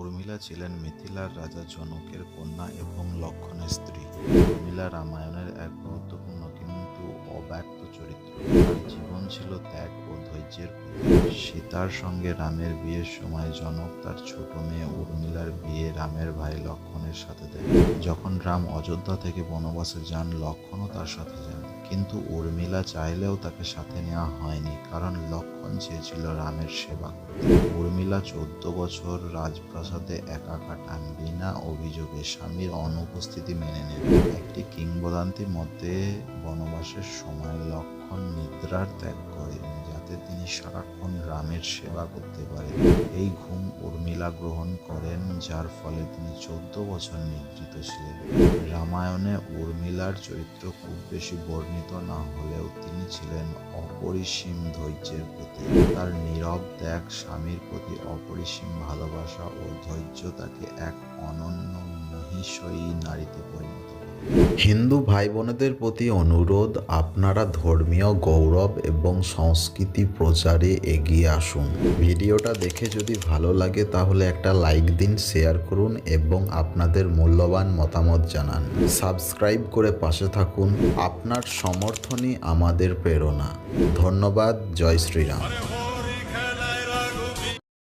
উর্মিলা ছিলেন মিথিলার রাজা জনকের কন্যা এবং লক্ষণের স্ত্রী। উর্মিলা রামায়ণের এক গুরুত্বপূর্ণ কিন্তু অব্যক্ত চরিত্র। তার জীবন ছিল ত্যাগ ও ধৈর্যের সীতার সঙ্গে রামের বিয়ের সময় জনক তার ছোট মেয়ে উর্মিলার বিয়ে রামের ভাই লক্ষণের সাথে দেয় যখন রাম অযোধ্যা থেকে বনবাসে যান, লক্ষণও তার সাথে যান। কিন্তু উর্মিলা চাইলেও তাকে সাথে নেওয়া হয়নি, কারণ লক্ষণ চেয়েছিল রামের সেবা উর্মিলা চোদ্দ বছর রাজপ্রাসাদে একা কাটান বিনা অভিযোগে স্বামীর অনুপস্থিতি মেনে নেন। একটি কিংবদন্তির মধ্যে বনবাসের সময় লক্ষণ নিদ্রার ত্যাগ করেন, যাতে তিনি সারাক্ষণ রামের সেবা করতে পারেন। এই ঘুম উর্মিলা গ্রহণ করেন, যার ফলে তিনি চোদ্দ বছর নিদ্রিত ছিলেন। রামায়ণে উর্মিলার চরিত্র খুব বেশি বর্ণিত না হলেও তিনি ছিলেন অপরিসীম ধৈর্যের প্রতি। তার নীরব ত্যাগ, স্বামীর প্রতি অপরিসীম ভালোবাসা ও ধৈর্য তাকে এক অনন্য মহিষয়ী নারীতে পরিণত হিন্দু ভাই বোনেদের প্রতি অনুরোধ, আপনারা ধর্মীয় গৌরব এবং সংস্কৃতি প্রচারে এগিয়ে আসুন। ভিডিওটা দেখে যদি ভালো লাগে তাহলে একটা লাইক দিন, শেয়ার করুন এবং আপনাদের মূল্যবান মতামত জানান। সাবস্ক্রাইব করে পাশে থাকুন। আপনার সমর্থনই আমাদের প্রেরণা। ধন্যবাদ, জয় শ্রীরাম।